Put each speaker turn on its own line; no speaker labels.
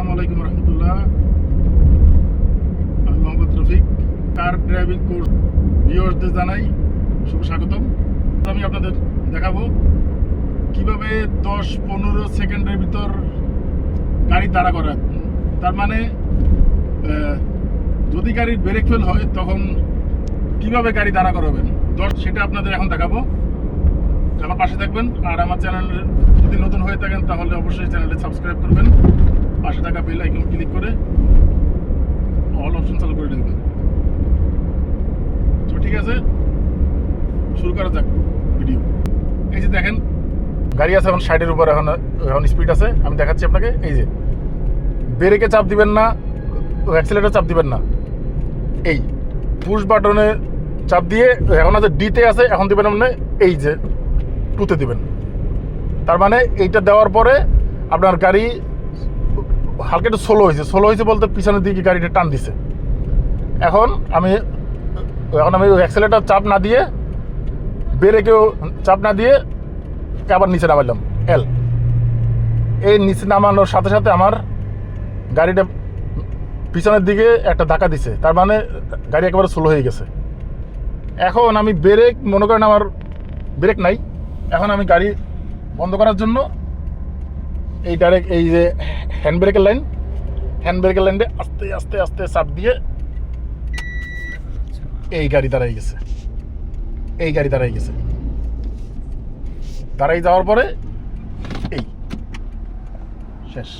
আসসালামু আলাইকুম রহমতুল্লাহ আমি Mohammad Rafiq. Car driving course ভিউয়ার্সদের জানাই শুভ স্বাগতম আমি আপনাদের দেখাবো কীভাবে দশ পনেরো সেকেন্ডের ভিতর গাড়ি দাঁড়া করা। তার মানে যদি গাড়ির ব্রেক ফেল হয়, তখন কীভাবে গাড়ি দাঁড়া করাবেন? দশ সেটা আপনাদের এখন দেখাবো। আমার পাশে থাকবেন। আর আমার চ্যানেল যদি নতুন হয়ে থাকেন, তাহলে অবশ্যই চ্যানেলটি সাবস্ক্রাইব করবেন। পাশে টাকা বেল আইকন ক্লিক করে অল অপশন চালু করে দেবেন তো ঠিক আছে, শুরু করা যাক ভিডিও এই যে দেখেন, গাড়ি আছে এখন সাইডের উপর, এখন এখন স্পিড আছে। আমি দেখাচ্ছি আপনাকে, এই যে। ব্রেকে চাপ দিবেন না অ্যাক্সিলেটার চাপ দিবেন না। এই পুশ বাটনে চাপ দিয়ে, এখন আছে ডিতে আছে, এখন দিবেন আপনি এই যে টুতে দিবেন। তার মানে এইটা দেওয়ার পরে আপনার গাড়ি হালকা একটু স্লো হয়েছে স্লো হয়েছে বলতে পিছনের দিকে গাড়িটা টান দিছে। এখন আমি এখন আমি অ্যাক্সেলেটার চাপ না দিয়ে ব্রেকেও চাপ না দিয়ে আবার নিচে নামাইলাম এল এই নিচে নামানোর সাথে সাথে আমার গাড়িটা পিছনের দিকে একটা ধাক্কা দিছে, তার মানে গাড়ি একেবারে স্লো হয়ে গেছে। এখন আমি ব্রেক মনে করেন আমার ব্রেক নাই, এখন আমি গাড়ি বন্ধ করার জন্য এই ডাইরেক্ট এই যে হ্যান্ড ব্রেকের লাইন হ্যান্ড ব্রেকের লাইনটা আস্তে আস্তে আস্তে চাপ দিয়ে এই গাড়ি দাঁড়াই গেছে। এই গাড়ি দাঁড়াই গেছে। দাঁড়াই যাওয়ার পরে এই। শেষ।